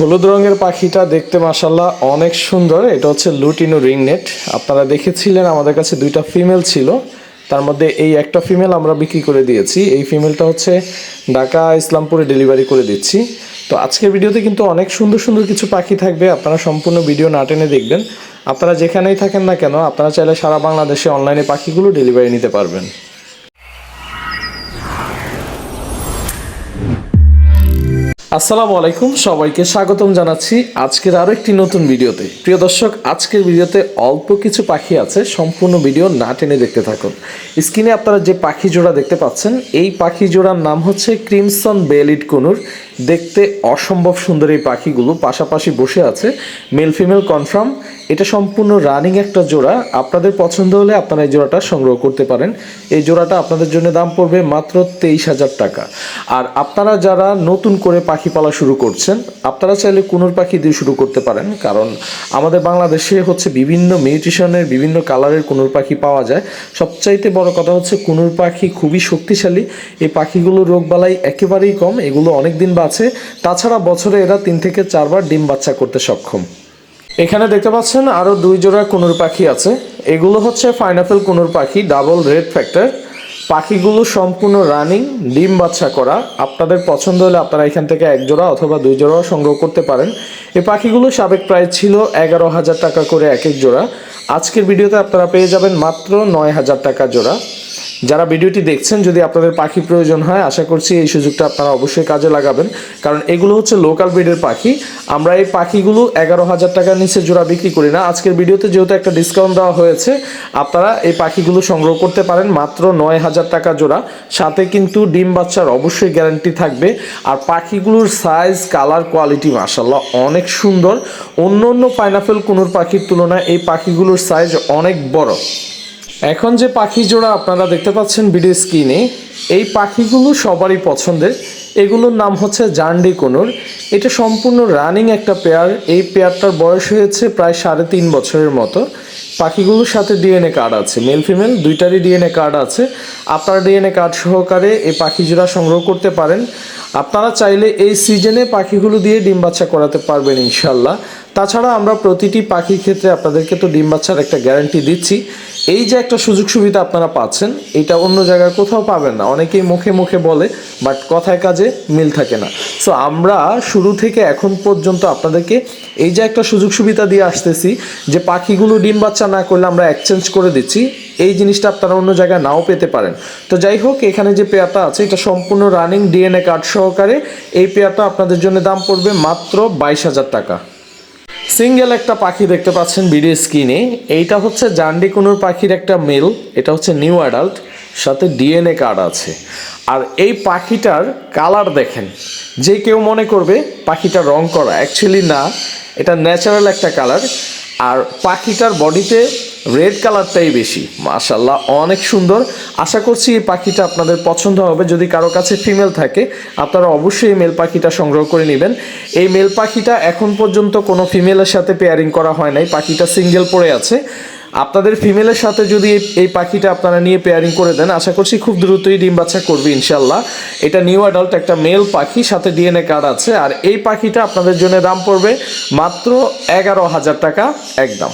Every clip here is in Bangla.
হলুদ রঙের পাখিটা দেখতে মাসাল্লাহ অনেক সুন্দর। এটা হচ্ছে লুটিনো রিংনেট। আপনারা দেখেছিলেন আমাদের কাছে দুইটা ফিমেল ছিল। তার মধ্যে এই একটা ফিমেল আমরা বিক্রি করে দিয়েছি। এই ফিমেলটা হচ্ছে ঢাকা ইসলামপুরে ডেলিভারি করে দিচ্ছি। তো আজকের ভিডিওতে কিন্তু অনেক সুন্দর সুন্দর কিছু পাখি থাকবে। আপনারা সম্পূর্ণ ভিডিও না টেনে দেখবেন। আপনারা যেখানেই থাকেন না কেন, আপনারা চাইলে সারা বাংলাদেশে অনলাইনে পাখিগুলো ডেলিভারি নিতে পারবেন। আসসালামু আলাইকুম, সবাইকে স্বাগতম জানাচ্ছি আজকের আরও একটি নতুন ভিডিওতে। প্রিয় দর্শক, আজকের ভিডিওতে অল্প কিছু পাখি আছে, সম্পূর্ণ ভিডিও না টেনে দেখতে থাকুন। স্ক্রিনে আপনারা যে পাখি জোড়া দেখতে পাচ্ছেন, এই পাখি জোড়ার নাম হচ্ছে ক্রিমসন বেলিড কনুর। দেখতে অসম্ভব সুন্দর এই পাখিগুলো, পাশাপাশি বসে আছে। মেল ফিমেল কনফার্ম এটা সম্পূর্ণ রানিং একটা জোড়া। আপনাদের পছন্দ হলে আপনারা এই জোড়াটা সংগ্রহ করতে পারেন। এই জোড়াটা আপনাদের জন্য দাম পড়বে মাত্র তেইশ হাজার টাকা। আর আপনারা যারা নতুন করে পাখি পালা শুরু করছেন, আপনারা চাইলে কুনুর পাখি দিয়ে শুরু করতে পারেন। কারণ আমাদের বাংলাদেশে হচ্ছে বিভিন্ন মিউটিশনের, বিভিন্ন কালারের কুনুর পাখি পাওয়া যায়। সবচাইতে বড় কথা হচ্ছে কুনুর পাখি খুবই শক্তিশালী। এই পাখিগুলোর রোগবালাই একেবারেই কম, এগুলো অনেক দিন বাঁচে। তাছাড়া বছরে এরা তিন থেকে চারবার ডিম বাচ্চা করতে সক্ষম। এখানে দেখতে পাচ্ছেন আরও দুই জোড়া কুনুর পাখি আছে। এগুলো হচ্ছে ফাইনাপেল কুনুর পাখি ডাবল রেড ফ্যাক্টর পাখিগুলো সম্পূর্ণ রানিং ডিম বাচ্চা করা। আপনাদের পছন্দ হলে আপনারা এখান থেকে এক জোড়া অথবা দুই জোড়াও সংগ্রহ করতে পারেন। এই পাখিগুলো সাবেক প্রায় ছিল এগারো হাজার টাকা করে এক এক জোড়া। আজকের ভিডিওতে আপনারা পেয়ে যাবেন মাত্র নয় হাজার টাকা জোড়া। যারা ভিডিওটি দেখছেন, যদি আপনাদের পাখি প্রয়োজন হয়, আশা করছি এই সুযোগটা আপনারা অবশ্যই কাজে লাগাবেন। কারণ এগুলো হচ্ছে লোকাল ব্রিডের পাখি। আমরা এই পাখিগুলো এগারো হাজার টাকার নিচে জোড়া বিক্রি করি না। আজকের ভিডিওতে যেহেতু একটা ডিসকাউন্ট দেওয়া হয়েছে, আপনারা এই পাখিগুলো সংগ্রহ করতে পারেন মাত্র নয় হাজার টাকা জোড়া। সাথে কিন্তু ডিম বাচ্চার অবশ্যই গ্যারান্টি থাকবে। আর পাখিগুলোর সাইজ কালার কোয়ালিটি মাসাল্লাহ অনেক সুন্দর। অন্য অন্য পাইনাপেল কুনুর পাখির তুলনায় এই পাখিগুলোর সাইজ অনেক বড়। এখন যে পাখি জোড়া আপনারা দেখতে পাচ্ছেন ভিডিও স্ক্রিনে, এই পাখিগুলো সবারই পছন্দের। এগুলোর নাম হচ্ছে জান্ডি কোনুর। এটা সম্পূর্ণ রানিং একটা পেয়ার। এই পেয়ারটার বয়স হয়েছে প্রায় সাড়ে তিন বছরের মতো। পাখিগুলোর সাথে ডিএনএ কার্ড আছে। মেল ফিমেল, দুইটারই ডিএনএ কার্ড আছে। আপনারা ডিএনএ কার্ড সহকারে এই পাখি জোড়া সংগ্রহ করতে পারেন। আপনারা চাইলে এই সিজনে পাখিগুলো দিয়ে ডিম বাচ্চা করাতে পারবেন ইনশাল্লাহ। তাছাড়া আমরা প্রতিটি পাখির ক্ষেত্রে আপনাদেরকে তো ডিম বাচ্চার একটা গ্যারান্টি দিচ্ছি। এই যে একটা সুযোগ সুবিধা আপনারা পাচ্ছেন, এটা অন্য জায়গায় কোথাও পাবেন না। অনেকেই মুখে মুখে বলে বাট কথায় কাজে মিল থাকে না। সো আমরা শুরু থেকে এখন পর্যন্ত আপনাদেরকে এই যে একটা সুযোগ সুবিধা দিয়ে আসতেছি, যে পাখিগুলো ডিম বাচ্চা না করলে আমরা এক্সচেঞ্জ করে দিচ্ছি, এই জিনিসটা আপনারা অন্য জায়গায় নাও পেতে পারেন। তো যাই হোক, এখানে যে পেয়ারটা আছে, এটা সম্পূর্ণ রানিং ডিএনএ কার্ড সহকারে এই পেয়ারটা আপনাদের জন্য দাম পড়বে মাত্র বাইশ হাজার টাকা। সিঙ্গেল একটা পাখি দেখতে পাচ্ছেন ভিডিও স্ক্রিনে। এইটা হচ্ছে জান্ডি কুনুর পাখির একটা মেল, এটা হচ্ছে নিউ অ্যাডাল্ট, সাথে ডিএনএ কার্ড আছে। আর এই পাখিটার কালার দেখেন, যে কেউ মনে করবে পাখিটা রং করা, অ্যাকচুয়ালি না, এটা ন্যাচারাল একটা কালার। আর পাখিটার বডিতে রেড কালারটাই বেশি। মাশাল্লাহ অনেক সুন্দর। আশা করছি এই পাখিটা আপনাদের পছন্দ হবে। যদি কারও কাছে ফিমেল থাকে, আপনারা অবশ্যই এই মেল পাখিটা সংগ্রহ করে নেবেন। এই মেল পাখিটা এখন পর্যন্ত কোনো ফিমেলের সাথে পেয়ারিং করা হয় নাই। পাখিটা সিঙ্গেল পড়ে আছে। আপনাদের ফিমেলের সাথে যদি এই- পাখিটা আপনারা নিয়ে পেয়ারিং করে দেন, আশা করছি খুব দ্রুতই ডিম বাচ্চা করবে ইনশাল্লাহ এটা নিউ অ্যাডাল্ট একটা মেল পাখি, সাথে ডিএনএ কার্ড আছে। আর এই পাখিটা আপনাদের জন্য দাম পড়বে মাত্র এগারো হাজার টাকা, একদম।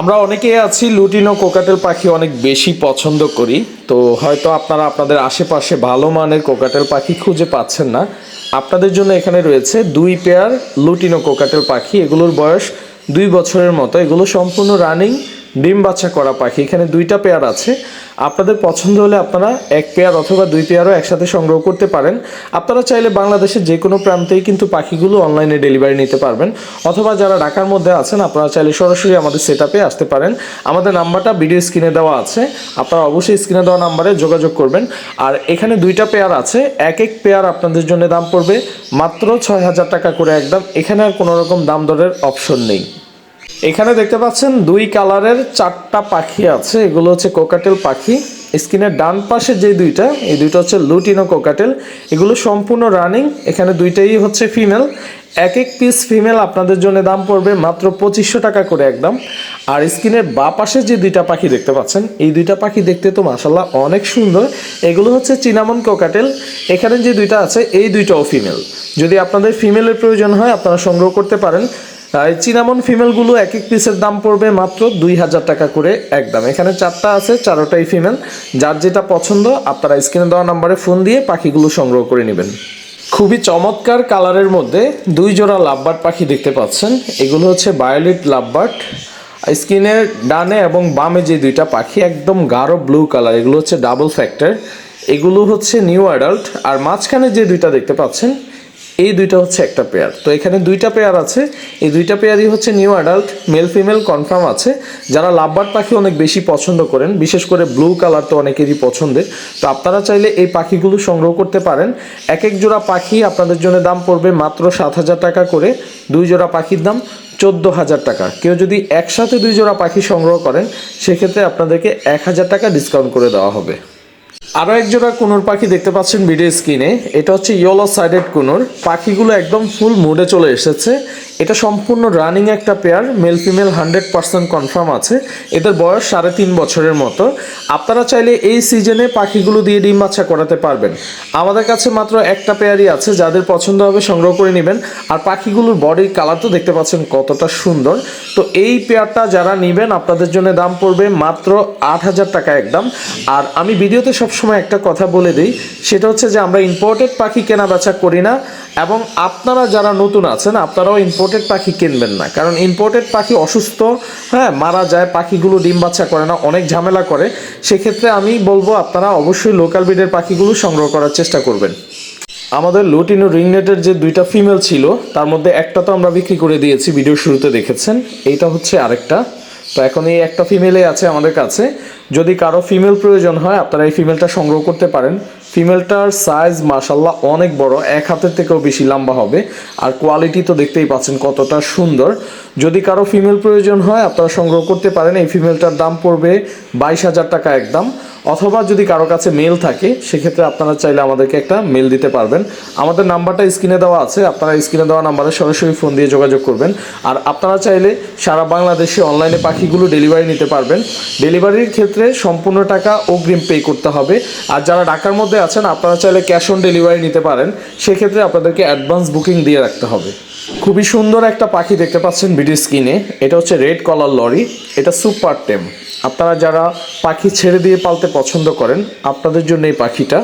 আমরা অনেকে আছি, লুটিনো কোকাটেল পাখি অনেক বেশি পছন্দ করি। তো হয়তো আপনারা আপনাদের আশেপাশে ভালো মানের কোকাটেল পাখি খুঁজে পাচ্ছেন না। আপনাদের জন্য এখানে রয়েছে দুই পেয়ার লুটিনো কোকাটেল পাখি। এগুলোর বয়স দুই বছরের মতো। এগুলো সম্পূর্ণ রানিং, ডিম বাচ্চা করা পাখি। এখানে দুইটা পেয়ার আছে। আপনাদের পছন্দ হলে আপনারা এক পেয়ার অথবা দুই পেয়ারও একসাথে সংগ্রহ করতে পারেন। আপনারা চাইলে বাংলাদেশের যে কোনো প্রান্তেই কিন্তু পাখিগুলো অনলাইনে ডেলিভারি নিতে পারবেন। অথবা যারা ঢাকার মধ্যে আছেন, আপনারা চাইলে সরাসরি আমাদের সেট আসতে পারেন। আমাদের নাম্বারটা ভিডিও স্ক্রিনে দেওয়া আছে। আপনারা অবশ্যই স্ক্রিনে দেওয়া নাম্বারে যোগাযোগ করবেন। আর এখানে দুইটা পেয়ার আছে। এক এক পেয়ার আপনাদের জন্য দাম পড়বে মাত্র ছয় হাজার টাকা করে একদম। এখানে আর কোনো রকম দাম দরের অপশন নেই। এখানে দেখতে পাচ্ছেন দুই কালারের চারটা পাখি আছে। এগুলো হচ্ছে কোকাটেল পাখি। স্ক্রিনের ডান পাশে যে দুইটা, এই দুইটা হচ্ছে লুটিনো কোকাটেল এগুলো সম্পূর্ণ রানিং এখানে দুইটাই হচ্ছে ফিমেল এক এক পিস ফিমেল আপনাদের জন্য দাম পড়বে মাত্র পঁচিশশো টাকা করে একদম। আর স্ক্রিনের বা পাশে যে দুইটা পাখি দেখতে পাচ্ছেন, এই দুইটা পাখি দেখতে তো মাসাল্লাহ অনেক সুন্দর। এগুলো হচ্ছে চিনামন কোকাটেল এখানে যে দুইটা আছে, এই দুইটাও ফিমেল যদি আপনাদের ফিমেলের প্রয়োজন হয়, আপনারা সংগ্রহ করতে পারেন। চিনামন ফিমেলগুলো এক এক পিসের দাম পড়বে মাত্র দুই হাজার টাকা করে একদম এখানে চারটা আছে, চারোটাই ফিমেল। যার যেটা পছন্দ, আপনারা স্ক্রিনে দেওয়া নাম্বারে ফোন দিয়ে পাখিগুলো সংগ্রহ করে নেবেন। খুবই চমৎকার কালারের মধ্যে দুই জোড়া লাভবার্ড পাখি দেখতে পাচ্ছেন। এগুলো হচ্ছে বায়োলেট লাভবার্ড। স্ক্রিনের ডানে এবং বামে যে দুইটা পাখি, একদম গাঢ় ব্লু কালার। এগুলো হচ্ছে ডাবল ফ্যাক্টর। এগুলো হচ্ছে নিউ অ্যাডাল্ট। আর মাঝখানে যে দুইটা দেখতে পাচ্ছেন এই দুইটা হচ্ছে একটা পেয়ার তো এখানে দুইটা পেয়ার আছে। এই দুইটা পেয়ারই হচ্ছে new adult male female confirm আছে। যারা লাভবার্ড পাখি অনেক বেশি পছন্দ করেন, বিশেষ করে ব্লু কালার তো অনেকেরই পছন্দের। তো আপনারা চাইলে এই পাখিগুলো সংগ্রহ করতে পারেন। এক এক জোড়া পাখি আপনাদের জন্য দাম পড়বে মাত্র সাত হাজার টাকা করে। দুই জোড়া পাখির দাম চোদ্দ হাজার টাকা। কেউ যদি একসাথে দুই জোড়া পাখি সংগ্রহ করেন, সেক্ষেত্রে আপনাদেরকে এক হাজার টাকা ডিসকাউন্ট করে দেওয়া হবে। আরও এক জোড়া কুনুর পাখি দেখতে পাচ্ছেন ভিডিও স্ক্রিনে। এটা হচ্ছে ইয়েলো সাইডেড কুনুর। পাখিগুলো একদম ফুল মুডে চলে এসেছে। এটা সম্পূর্ণ রানিং একটা pair male female hundred percent confirm আছে। এদের বয়স সাড়ে তিন বছরের মতো। আপনারা চাইলে এই সিজনে পাখিগুলো দিয়ে ডিম বাচ্চা করাতে পারবেন। আমাদের কাছে মাত্র একটা পেয়ারই আছে, যাদের পছন্দ হবে সংগ্রহ করে নেবেন। আর পাখিগুলোর বডির কালার তো দেখতে পাচ্ছেন কতটা সুন্দর। তো এই পেয়ারটা যারা নেবেন, আপনাদের জন্য দাম পড়বে মাত্র আট হাজার টাকা একদম। আর আমি ভিডিওতে সবসময় একটা কথা বলে দিই, সেটা হচ্ছে যে আমরা ইম্পোর্টেড পাখি কেনা বেচা করি না, এবং আপনারা যারা নতুন আছেন, আপনারাও ইম্পোর্টেড পাখি কিনবেন না। কারণ ইম্পোর্টেড পাখি অসুস্থ হ্যাঁ মারা যায়, পাখিগুলো ডিম বাচ্চা করে না, অনেক ঝামেলা করে, সেক্ষেত্রে আমি বলব আপনারা অবশ্যই লোকাল ব্রিডের পাখিগুলো সংগ্রহ করার চেষ্টা করবেন। আমাদের লুটিনো রিংনেটের যে দুইটা ফিমেল ছিল, তার মধ্যে একটা তো আমরা বিক্রি করে দিয়েছি ভিডিও শুরুতে দেখেছেন, এইটা হচ্ছে আরেকটা। তো এখন এই একটা ফিমেলে আছে আমাদের কাছে। যদি কারও ফিমেল প্রয়োজন হয়, আপনারা এই ফিমেলটা সংগ্রহ করতে পারেন। ফিমেলটার সাইজ মাসাল্লাহ অনেক বড়। এক হাতের থেকেও বেশি লম্বা হবে। আর কোয়ালিটি তো দেখতেই পাচ্ছেন কতটা সুন্দর। যদি কারও ফিমেল প্রয়োজন হয়, আপনারা সংগ্রহ করতে পারেন। এই ফিমেলটার দাম পড়বে বাইশ হাজার টাকা একদম। অথবা যদি কারও কাছে মেল থাকে, সেক্ষেত্রে আপনারা চাইলে আমাদেরকে একটা মেল দিতে পারবেন। আমাদের নাম্বারটা স্ক্রিনে দেওয়া আছে, আপনারা স্ক্রিনে দেওয়া নাম্বারে সরাসরি ফোন দিয়ে যোগাযোগ করবেন। আর আপনারা চাইলে সারা বাংলাদেশে অনলাইনে পাখিগুলো ডেলিভারি নিতে পারবেন। ডেলিভারির ক্ষেত্রে সম্পূর্ণ টাকা অগ্রিম পে করতে হবে। আর যারা ঢাকার মধ্যে আছেন, আপনারা চাইলে ক্যাশ অন ডেলিভারি নিতে পারেন। সেক্ষেত্রে আপনাদেরকে অ্যাডভান্স বুকিং দিয়ে রাখতে হবে। খুবই সুন্দর একটা পাখি দেখতে পাচ্ছেন বিডি স্কিনে এটা হচ্ছে রেড কলার লরি এটা সুপার টেম আপনারা যারা পাখি ছেড়ে দিয়ে পালতে পছন্দ করেন, আপনাদের জন্য এই পাখিটা।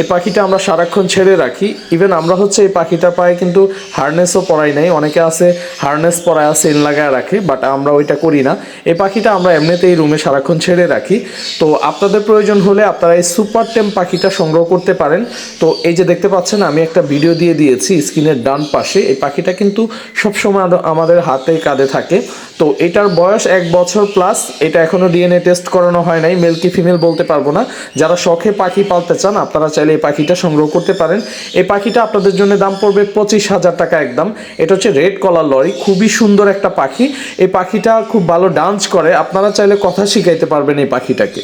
এই পাখিটা আমরা সারাক্ষণ ছেড়ে রাখি। ইভেন আমরা হচ্ছে এই পাখিটা পায়ে কিন্তু হারনেসও পরাই নাই। অনেকে আছে হারনেস পরায় এন লাগায় রাখে বাট আমরা ওইটা করি না। এই পাখিটা আমরা এমনিতেই রুমে সারাক্ষণ ছেড়ে রাখি। তো আপনাদের প্রয়োজন হলে আপনারা এই সুপার টেম পাখিটা সংগ্রহ করতে পারেন। তো এই যে দেখতে পাচ্ছেন, আমি একটা ভিডিও দিয়ে দিয়েছি স্ক্রিনের ডান পাশে। এই পাখিটা কিন্তু সবসময় আমাদের হাতে কাঁধে থাকে। তো এটার বয়স এক বছর প্লাস এটা এখনও ডিএনএ টেস্ট করানো হয় নাই মেল কি ফিমেল বলতে পারব না। যারা শখে পাখি পালতে চান, আপনারা চাইলে এই পাখিটা সংগ্রহ করতে পারেন। এই পাখিটা আপনাদের জন্য দাম পড়বে পঁচিশ হাজার টাকা একদম। এটা হচ্ছে রেড কলার লরি, খুবই সুন্দর একটা পাখি। এই পাখিটা খুব ভালো ডান্স করে, আপনারা চাইলে কথা শিখাইতে পারবেন এই পাখিটাকে।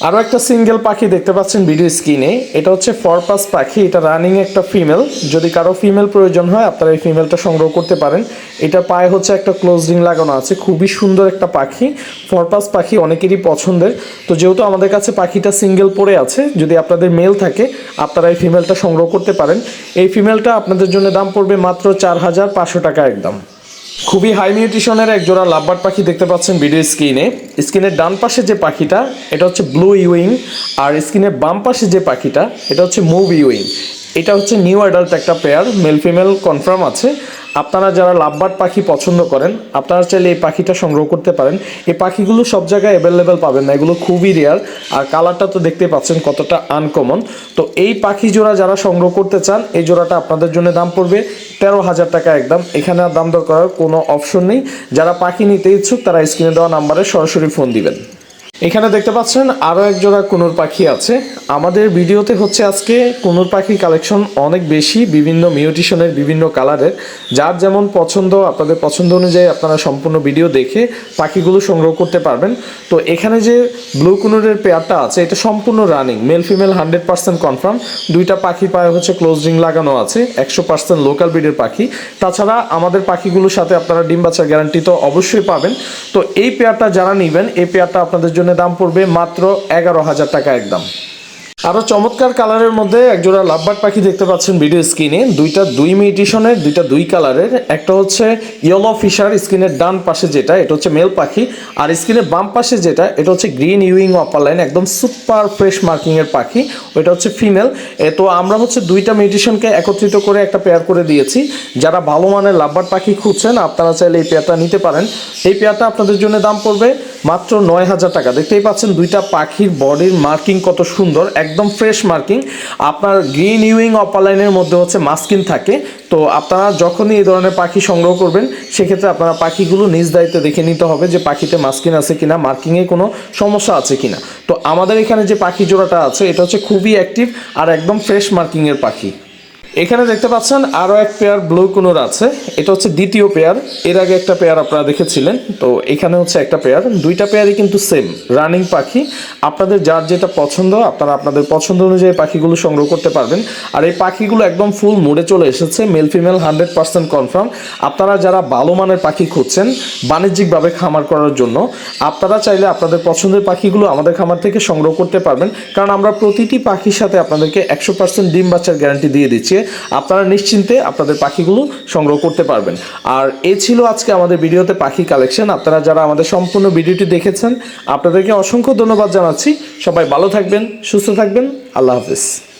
আরও একটা সিঙ্গেল পাখি দেখতে পাচ্ছেন ভিডিও স্ক্রিনে এটা হচ্ছে ফরপাস পাখি, এটা রানিং একটা ফিমেল যদি কারও ফিমেল প্রয়োজন হয়, আপনারা এই ফিমেলটা সংগ্রহ করতে পারেন। এটা পায়ে হচ্ছে একটা ক্লোজ রিং লাগানো আছে, খুবই সুন্দর একটা পাখি। ফরপাস পাখি অনেকেরই পছন্দের। তো যেহেতু আমাদের কাছে পাখিটা সিঙ্গেল পড়ে আছে, যদি আপনাদের মেল থাকে, আপনারা এই ফিমেলটা সংগ্রহ করতে পারেন। এই ফিমেলটা আপনাদের জন্য দাম পড়বে মাত্র চার হাজার পাঁচশো টাকা একদম। খুবই হাই মিউটিশনের এক জোড়া লাভবার্ড পাখি দেখতে পাচ্ছেন ভিডিও স্ক্রিনে। স্ক্রিনের ডান পাশে যে পাখিটা, এটা হচ্ছে ব্লু ইউইং আর স্ক্রিনের বাম পাশে যে পাখিটা, এটা হচ্ছে মুভ ইউইং এটা হচ্ছে নিউ অ্যাডাল্ট একটা পেয়ার মেল ফিমেল কনফার্ম আছে। আপনারা যারা লাভবার্ড পাখি পছন্দ করেন, আপনারা চাইলে এই পাখিটা সংগ্রহ করতে পারেন। এই পাখিগুলো সব জায়গায় অ্যাভেলেবেল পাবেন না, এগুলো খুবই রেয়ার আর কালারটা তো দেখতে পাচ্ছেন কতটা আনকমন তো এই পাখি জোড়া যারা সংগ্রহ করতে চান, এই জোড়াটা আপনাদের জন্য দাম পড়বে তেরো হাজার টাকা একদম। এখানে আর দাম দর করার কোনো অপশন নেই। যারা পাখি নিতে ইচ্ছুক, তারা স্ক্রিনে দেওয়া নাম্বারে সরাসরি ফোন দিবেন। এখানে দেখতে পাচ্ছেন আরও এক জোড়া কুনুর পাখি আছে। আমাদের ভিডিওতে হচ্ছে আজকে কুনুর পাখি কালেকশন অনেক বেশি, বিভিন্ন মিউটিশনের বিভিন্ন কালারের। যার যেমন পছন্দ, আপনাদের পছন্দ অনুযায়ী আপনারা সম্পূর্ণ ভিডিও দেখে পাখিগুলো সংগ্রহ করতে পারবেন। তো এখানে যে ব্লু কুনুরের পেয়ারটা আছে, এটা সম্পূর্ণ running, male female hundred percent confirm. দুইটা পাখি পায়ে হচ্ছে ক্লোজ রিং লাগানো আছে, একশো পার্সেন্ট লোকাল ব্রিডের পাখি। তাছাড়া আমাদের পাখিগুলোর সাথে আপনারা ডিম বাচ্চার গ্যারান্টি তো অবশ্যই পাবেন। তো এই পেয়ারটা যারা নেবেন, এই পেয়ারটা আপনাদের জন্য দাম পড়বে মাত্র এগারো হাজার টাকা একদম। আরও চমৎকার কালারের মধ্যে একজোড়া লাভবার্ড পাখি দেখতে পাচ্ছেন ভিডিও স্ক্রিনে। দুইটা দুই মিউটিশনের, দুইটা দুই কালারের। একটা হচ্ছে ইয়েলো ফিশার স্ক্রিনের ডান পাশে যেটা, এটা হচ্ছে মেল পাখি। আর স্ক্রিনের বাম পাশে যেটা, এটা হচ্ছে গ্রিন ইউইং অপার লাইন, একদম সুপার ফ্রেশ মার্কিংয়ের পাখি। ওইটা হচ্ছে ফিমেল। এ, তো আমরা হচ্ছে দুইটা মিউটিশনকে একত্রিত করে একটা পেয়ার করে দিয়েছি। যারা ভালো মানের লাভবার্ড পাখি খুঁজছেন, আপনারা চাইলে এই পেয়ারটা নিতে পারেন। এই পেয়ারটা আপনাদের জন্য দাম পড়বে মাত্র নয় হাজার টাকা। দেখতেই পাচ্ছেন, দুইটা পাখির বডির মার্কিং কত সুন্দর, একদম ফ্রেশ মার্কিং। আপনার গ্রিন ইউইং অপালাইনের মধ্যে হচ্ছে মাস্কিন থাকে। তো আপনারা যখনই এই ধরনের পাখি সংগ্রহ করবেন, সেক্ষেত্রে আপনারা পাখিগুলো নিজ দায়িত্বে দেখে নিতে হবে যে পাখিতে মাস্কিন আছে কিনা, মার্কিংয়ে কোনো সমস্যা আছে কিনা। তো আমাদের এখানে যে পাখি জোড়াটা আছে, এটা হচ্ছে খুবই অ্যাক্টিভ আর একদম ফ্রেশ মার্কিংয়ের পাখি। এখানে দেখতে পাচ্ছেন আরও এক পেয়ার ব্লু কুনোর আছে। এটা হচ্ছে দ্বিতীয় পেয়ার এর আগে একটা পেয়ার আপনারা দেখেছিলেন। তো এখানে হচ্ছে একটা পেয়ার দুইটা পেয়ারই কিন্তু সেম রানিং পাখি। আপনাদের যার যেটা পছন্দ, আপনারা আপনাদের পছন্দ অনুযায়ী পাখিগুলো সংগ্রহ করতে পারবেন। আর এই পাখিগুলো একদম ফুল মুড়ে চলে এসেছে male female hundred percent confirm আপনারা যারা ভালো মানের পাখি খুঁজছেন, বাণিজ্যিকভাবে খামার করার জন্য, আপনারা চাইলে আপনাদের পছন্দের পাখিগুলো আমাদের খামার থেকে সংগ্রহ করতে পারবেন। কারণ আমরা প্রতিটি পাখির সাথে আপনাদেরকে একশো পার্সেন্ট ডিম বাচ্চার গ্যারান্টি দিয়ে দিচ্ছি। আপনারা নিশ্চিন্তে আপনাদের পাখিগুলো সংগ্রহ করতে পারবেন। আর এ ছিল আজকে আমাদের ভিডিওতে পাখি কালেকশন। আপনারা যারা আমাদের সম্পূর্ণ ভিডিওটি দেখেছেন, আপনাদেরকে অসংখ্য ধন্যবাদ জানাচ্ছি। সবাই ভালো থাকবেন, সুস্থ থাকবেন। আল্লাহ হাফিজ।